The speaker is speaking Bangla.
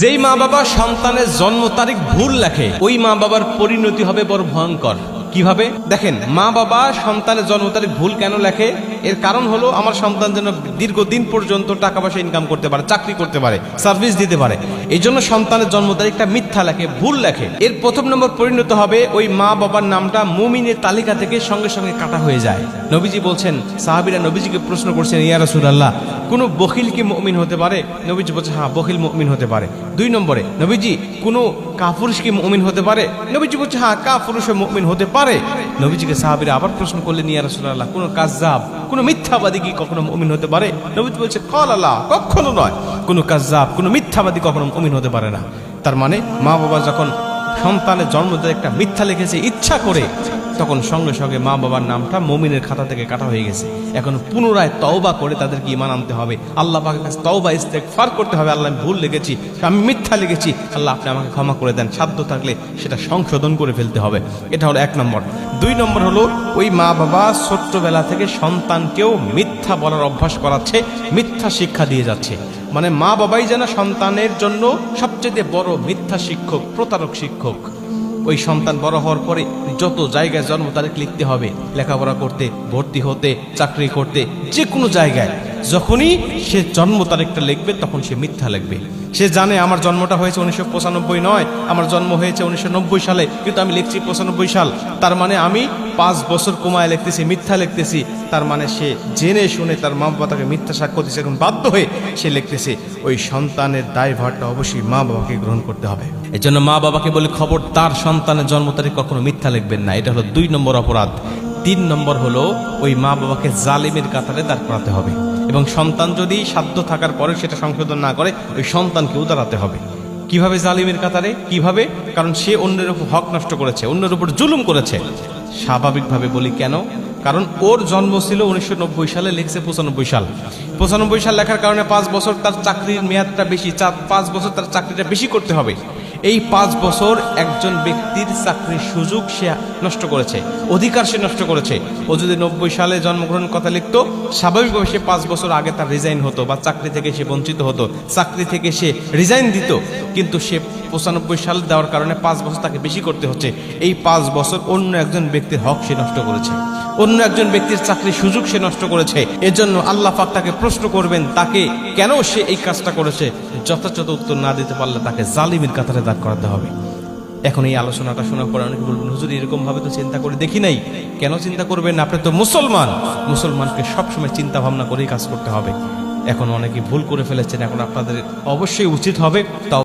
যেই মা বাবা সন্তানের জন্ম তারিখ ভুল লেখে, ওই মা বাবার পরিণতি হবে বড় ভয়ঙ্কর। কীভাবে? দেখেন, মা বাবা সন্তানের জন্ম তারিখ ভুল কেন লেখে? এর কারণ হলো আমার সন্তান যেন দীর্ঘদিন পর্যন্ত টাকা পয়সা ইনকাম করতে পারে, চাকরি করতে পারে সার্ভিস দিতে পারে। এই জন্য সন্তানের জন্ম তারিখটা মিথ্যা লেখে, ভুল লেখে। এর প্রথম নম্বর পরিণত হবে ওই মা বাবার নামটা মুমিনের তালিকা থেকে সঙ্গে সঙ্গে কাটা হয়ে যায়। নবীজি বলছেন, সাহাবিরা নবীজিকে প্রশ্ন করছেন, ইয়া রাসূলুল্লাহ, কোনো বখিল কি মুমিন হতে পারে? নবীজি বলছে হ্যাঁ বখিল মুমিন হতে পারে। দুই নম্বরে, নবীজি, কোনো কাপুরুষ কি মুমিন হতে পারে? নবীজি বলছে হ্যাঁ কাপুরুষ মুমিন হতে পারে। নবীজিকে সাহাবিরা আবার প্রশ্ন করলেন, ইয়া রাসূলুল্লাহ, কোন কাজ্জাব, কোন মিথ্যাবাদী কি কখনো মুমিন হতে পারে? নবীজি বলছে কল আল্লাহ কখনো নয়। কোন কাজ্জাব, কোন মিথ্যাবাদী কখনো মুমিন হতে পারে না। তার মানে মা বাবা যখন সন্তানের জন্ম দেয়, একটা মিথ্যা লিখেছে, ইচ্ছা করে তখন সঙ্গে সঙ্গে মা বাবার নামটা মমিনের খাতা থেকে কাটা হয়ে গেছে। এখন পুনরায় তওবা করে তাদেরকে ইমান আনতে হবে। আল্লাহ তওবা, ইস্তেগফার করতে হবে। আল্লাহ আমি ভুল লেগেছি আমি মিথ্যা লিখেছি। আল্লাহ আপনি আমাকে ক্ষমা করে দেন। সাধ্য থাকলে সেটা সংশোধন করে ফেলতে হবে। এটা হলো এক নম্বর। দুই নম্বর হলো ওই মা বাবা ছোট্টবেলা থেকে সন্তানকেও মিথ্যা বলার অভ্যাস করাচ্ছে, মিথ্যা শিক্ষা দিয়ে যাচ্ছে। মানে মা বাবাই যেন সন্তানের জন্য সবচেয়ে বড় মিথ্যা শিক্ষক, প্রতারক শিক্ষক। ওই সন্তান বড় হওয়ার পরে যত জায়গায় জন্ম তারিখ লিখতে হবে, লেখাপড়া করতে, ভর্তি হতে, চাকরি করতে, যে কোনো জায়গায়। যখনই সে জন্ম তারিখটা লিখবে, তখন সে মিথ্যা লিখবে। সে জানে আমার জন্মটা হয়েছে উনিশশো নয়, আমার জন্ম হয়েছে উনিশশো নব্বই সালে, কিন্তু আমি লিখছি পঁচানব্বই সাল। তার মানে আমি পাঁচ বছর কমায় লিখতেছি, মিথ্যা লিখতেছি। তার মানে সে জেনে শুনে তার মা বাবা তাকে মিথ্যা সাক্ষ্য দিচ্ছে এখন বাধ্য হয়ে সে লিখতেছে, ওই সন্তানের দায়ভারটা অবশ্যই মা বাবাকে গ্রহণ করতে হবে। এই জন্য মা বাবাকে বলে খবর, তার সন্তানের জন্ম তারিখ কখনো মিথ্যা লিখবেন না। এটা হলো দুই নম্বর অপরাধ। তিন নম্বর হলো, ওই মা বাবাকে জালিমের কাতারে দাঁড় করাতে হবে। এবং সন্তান যদি সাধ্য থাকার পরে সেটা সংশোধন না করে, ওই সন্তানকেও দাঁড়াতে হবে। কীভাবে জালিমের কাতারে? কীভাবে? কারণ সে অন্যের উপর হক নষ্ট করেছে, অন্যের উপর জুলুম করেছে। স্বাভাবিকভাবে বলি কেন? কারণ ওর জন্ম ছিল উনিশশো নব্বই সালে, লিখছে পঁচানব্বই সাল। পঁচানব্বই সাল লেখার কারণে পাঁচ বছর তার চাকরির মেয়াদটা বেশি পাঁচ বছর তার চাকরিটা বেশি করতে হবে। এই পাঁচ বছর একজন ব্যক্তির চাকরির সুযোগ সে নষ্ট করেছে, অধিকার সে নষ্ট করেছে। ও যদি নব্বই সালে জন্মগ্রহণ কথা লিখতো, স্বাভাবিকভাবে সে পাঁচ বছর আগে তার রিজাইন হতো বা চাকরি থেকে সে বঞ্চিত হতো। চাকরি থেকে সে রিজাইন দিত, কিন্তু সে পঁচানব্বই সাল দেওয়ার কারণে পাঁচ বছর তাকে বেশি করতে হচ্ছে। এই পাঁচ বছর অন্য একজন ব্যক্তির হক সে নষ্ট করেছে। অন্য একজন ব্যক্তির চাকরির সুযোগ সে নষ্ট করেছে। এজন্য আল্লাহ পাক তাকে প্রশ্ন করবেন, তাকে কেন সে এই কাজটা করেছে? যথাযথ উত্তর না দিতে পারলে তাকে জালিমের কাতারে দাঁড় করাতে হবে। এখন এই আলোচনাটা শোনার পরে অনেকে বলবেন, হুজুর, এরকম ভাবে তো চিন্তা করে দেখি নাই। কেন চিন্তা করবেন? আপনি তো মুসলমান। মুসলমানকে সবসময় চিন্তা ভাবনা করেই কাজ করতে হবে। এখন অনেকে ভুল করে ফেলেছেন। এখন আপনাদের অবশ্যই উচিত হবে তাও